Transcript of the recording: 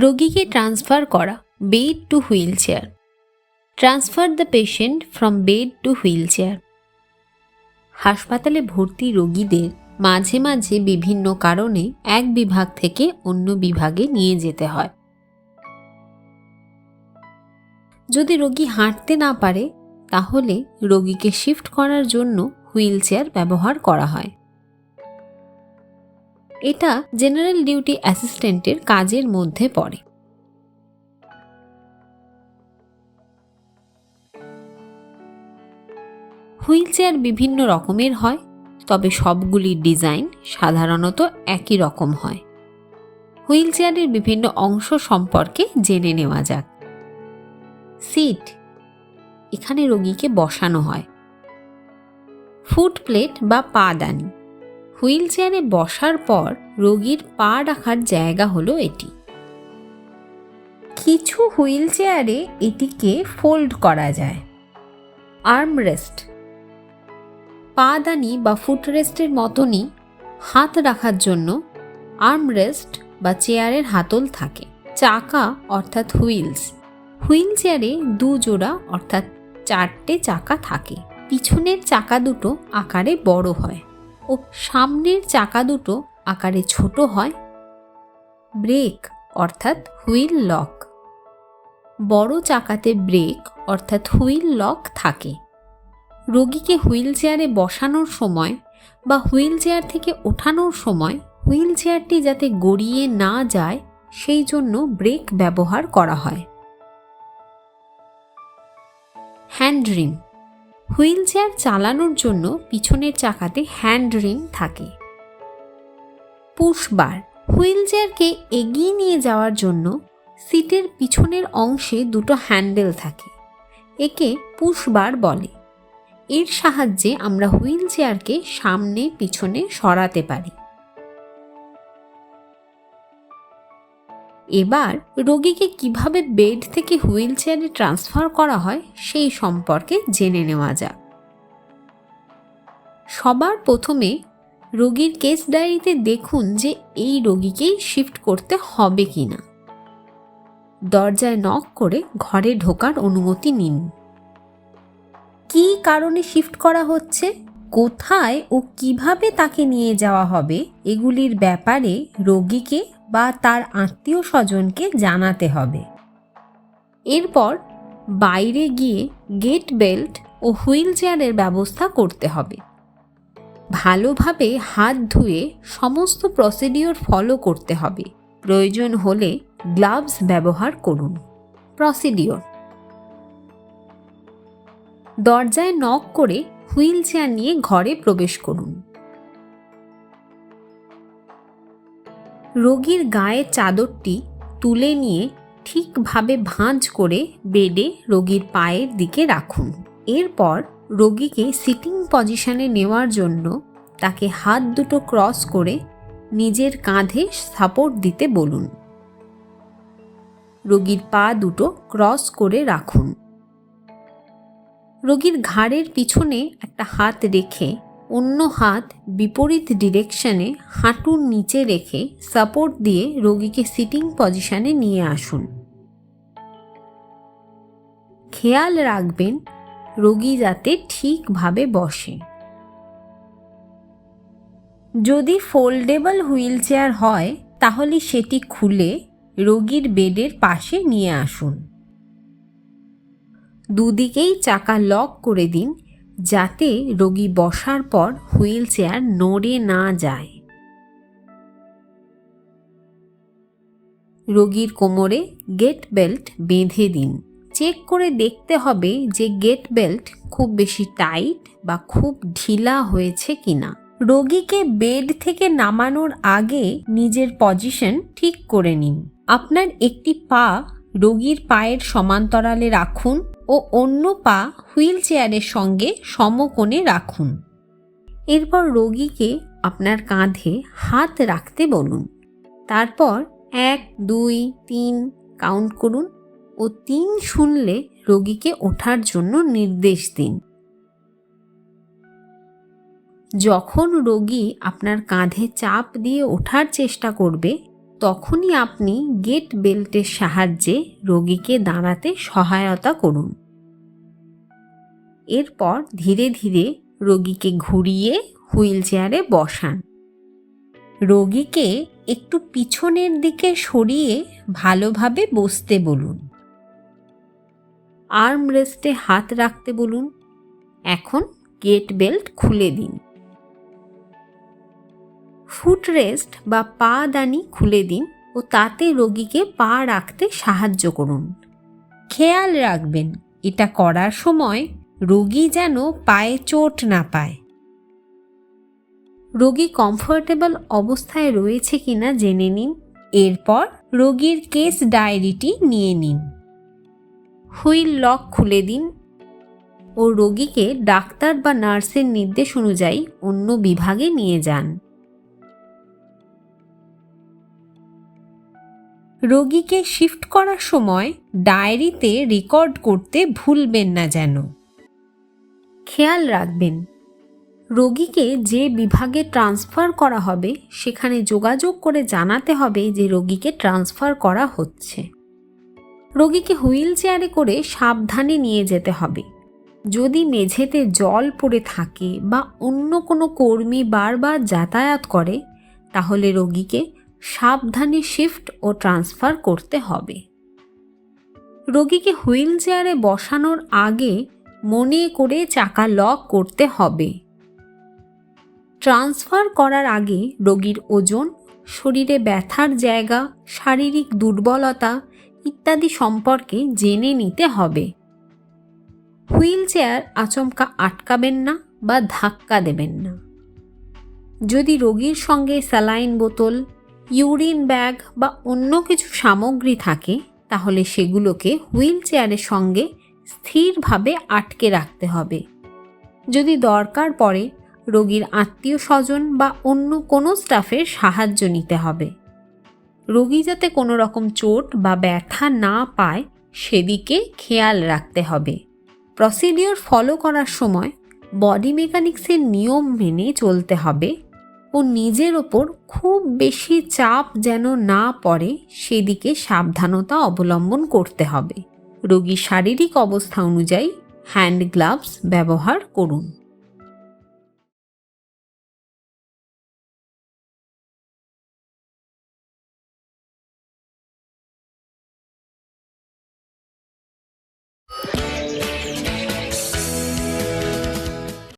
রোগীকে ট্রান্সফার করা bed to wheelchair transfer the patient from bed to wheelchair হাসপাতালে ভর্তি রোগীদের মাঝে মাঝে বিভিন্ন কারণে এক বিভাগ থেকে অন্য বিভাগে নিয়ে যেতে হয়। যদি রোগী হাঁটতে না পারে, তাহলে রোগীকে শিফট করার জন্য হুইল চেয়ার ব্যবহার করা হয়। এটা জেনারেল ডিউটি অ্যাসিস্ট্যান্টের কাজের মধ্যে পড়ে। হুইল চেয়ার বিভিন্ন রকমের হয়, তবে সবগুলির ডিজাইন সাধারণত একই রকম হয়। হুইল চেয়ারের বিভিন্ন অংশ সম্পর্কে জেনে নেওয়া যাক। সিট, এখানে রোগীকে বসানো হয়। ফুট প্লেট বা পাদানি হুইল চেয়ারে বসার পর রোগীর পা রাখার জায়গা হলো এটি। কিছু হুইল চেয়ারে এটিকে ফোল্ড করা যায়। আর্মরেস্ট। পাদানি বা ফুটরেস্টের মতনই হাত রাখার জন্য আর্মরেস্ট বা চেয়ারের হাতল থাকে। চাকা অর্থাৎ হুইলস। হুইল চেয়ারে দু জোড়া অর্থাৎ চারটে চাকা থাকে। পিছনের চাকা দুটো আকারে বড় হয়। ও সামনের চাকা দুটো আকারে ছোট হয়। ব্রেক অর্থাৎ হুইল লক। বড় চাকাতে ব্রেক অর্থাৎ হুইল লক থাকে। রোগীকে হুইল চেয়ারে বসানোর সময় বা হুইল চেয়ার থেকে ওঠানোর সময় হুইল চেয়ারটি যাতে গড়িয়ে না যায়, সেই জন্য ব্রেক ব্যবহার করা হয়। হ্যান্ড রিম হুইল চেয়ার চালানোর জন্য পিছনের চাকাতে হ্যান্ড রিং থাকে। পুশ বার হুইল চেয়ারকে এগিয়ে নিয়ে যাওয়ার জন্য সিটের পিছনের অংশে দুটো হ্যান্ডেল থাকে। একে পুষবার বলে। এর সাহায্যে আমরা হুইল চেয়ারকে সামনে পিছনে সরাতে পারি। এবার রোগীকে কীভাবে বেড থেকে হুইল চেয়ারে ট্রান্সফার করা হয় সেই সম্পর্কে জেনে নেওয়া যাক। সবার প্রথমে রোগীর কেস ডায়েরিতে দেখুন যে এই রোগীকেই শিফট করতে হবে কি না দরজায় নক করে ঘরে ঢোকার অনুমতি নিন। কী কারণে শিফট করা হচ্ছে? কোথায় ও কীভাবে তাকে নিয়ে যাওয়া হবে? এগুলির ব্যাপারে রোগীকে বা তার আত্মীয় স্বজনকে জানাতে হবে। এরপর বাইরে গিয়ে গেট বেল্ট ও হুইল চেয়ারের ব্যবস্থা করতে হবে। ভালোভাবে হাত ধুয়ে সমস্ত প্রসিডিওর ফলো করতে হবে। প্রয়োজন হলে গ্লাভস ব্যবহার করুন। প্রসিডিওর। দরজায় নক করে হুইল চেয়ার নিয়ে ঘরে প্রবেশ করুন। রোগীর গায়ে চাদরটি তুলে নিয়ে ঠিকভাবে ভাঁজ করে বেডে রোগীর পায়ের দিকে রাখুন। এরপর রোগীকে সিটিং পজিশনে নেওয়ার জন্য তাকে হাত দুটো ক্রস করে নিজের কাঁধে সাপোর্ট দিতে বলুন। রোগীর পা দুটো ক্রস করে রাখুন। রোগীর ঘাড়ের পিছনে একটা হাত রেখে অন্য হাত বিপরীত ডিরেকশনে হাঁটুর নিচে রেখে সাপোর্ট দিয়ে রোগীকে সিটিং পজিশনে নিয়ে আসুন। খেয়াল রাখবেন, রোগী যাতে ঠিকভাবে বসে। যদি ফোল্ডেবল হুইল চেয়ার হয়, তাহলে সেটি খুলে রোগীর বেডের পাশে নিয়ে আসুন। দুদিকেই চাকা লক করে দিন যাতে রোগী বসার পর হুইল চেয়ার নড়ে না যায়। রোগীর কোমরে গেট বেল্ট বেঁধে দিন। চেক করে দেখতে হবে যে গেট বেল্ট খুব বেশি টাইট বা খুব ঢিলা হয়েছে কিনা। রোগীকে বেড থেকে নামানোর আগে নিজের পজিশন ঠিক করে নিন। আপনার একটি পা রোগীর পায়ের সমান্তরালে রাখুন ও অন্য পা হুইল চেয়ারের সঙ্গে সমকোণে রাখুন। এরপর রোগীকে আপনার কাঁধে হাত রাখতে বলুন। তারপর এক, দুই, তিন কাউন্ট করুন ও তিন শুনলে রোগীকে ওঠার জন্য নির্দেশ দিন। যখন রোগী আপনার কাঁধে চাপ দিয়ে ওঠার চেষ্টা করবে তখনই আপনি গেট বেল্টের সাহায্যে রোগীকে দাঁড়াতে সহায়তা করুন। এরপর ধীরে ধীরে রোগীকে ঘুরিয়ে হুইল চেয়ারে বসান। রোগীকে একটু পিছনের দিকে সরিয়ে ভালোভাবে বসতে বলুন। আর্ম রেস্টে হাত রাখতে বলুন। এখন গেট বেল্ট খুলে দিন। ফুট রেস্ট বা পা দানি খুলে দিন ও তাতে রোগীকে পা রাখতে সাহায্য করুন। খেয়াল রাখবেন, এটা করার সময় রোগী যেন পায়ে চোট না পায়। রোগী কমফোর্টেবল অবস্থায় রয়েছে কিনা জেনে নিন, এরপর রোগীর কেস ডায়েরিটি নিয়ে নিন। হুইল লক খুলে দিন ও রোগীকে ডাক্তার বা নার্সের নির্দেশ অনুযায়ী অন্য বিভাগে নিয়ে যান। রোগীকে শিফট করার সময় ডায়েরিতে রেকর্ড করতে ভুলবেন না যেন। খেয়াল রাখবেন, রোগীকে যে বিভাগে ট্রান্সফার করা হবে, সেখানে যোগাযোগ করে জানাতে হবে যে রোগীকে ট্রান্সফার করা হচ্ছে। রোগীকে হুইল চেয়ারে করে সাবধানে নিয়ে যেতে হবে। যদি মেঝেতে জল পড়ে থাকে বা অন্য কোনো কর্মী বারবার যাতায়াত করে, তাহলে রোগীকে সাবধানে শিফট ও ট্রান্সফার করতে হবে। রোগীকে হুইল চেয়ারে বসানোর আগে মনে করে চাকা লক করতে হবে। ট্রান্সফার করার আগে রোগীর ওজন, শরীরে ব্যথার জায়গা, শারীরিক দুর্বলতা ইত্যাদি সম্পর্কে জেনে নিতে হবে। হুইল চেয়ার আচমকা আটকাবেন না বা ধাক্কা দেবেন না। যদি রোগীর সঙ্গে স্যালাইন বোতল ইউরিন ব্যাগ বা অন্য কিছু সামগ্রী থাকে, তাহলে সেগুলোকে হুইল চেয়ারের সঙ্গে স্থিরভাবে আটকে রাখতে হবে। যদি দরকার পড়ে, রোগীর আত্মীয় স্বজন বা অন্য কোনো স্টাফের সাহায্য নিতে হবে। রোগী যাতে কোনো রকম চোট বা ব্যথা না পায়, সেদিকে খেয়াল রাখতে হবে। প্রসিডিওর ফলো করার সময় বডি মেকানিক্সের নিয়ম মেনে চলতে হবে। ও নিজের ওপর খুব বেশি চাপ যেন না পড়ে, সেদিকে সাবধানতা অবলম্বন করতে হবে। রোগীর শারীরিক অবস্থা অনুযায়ী হ্যান্ড গ্লাভস ব্যবহার করুন।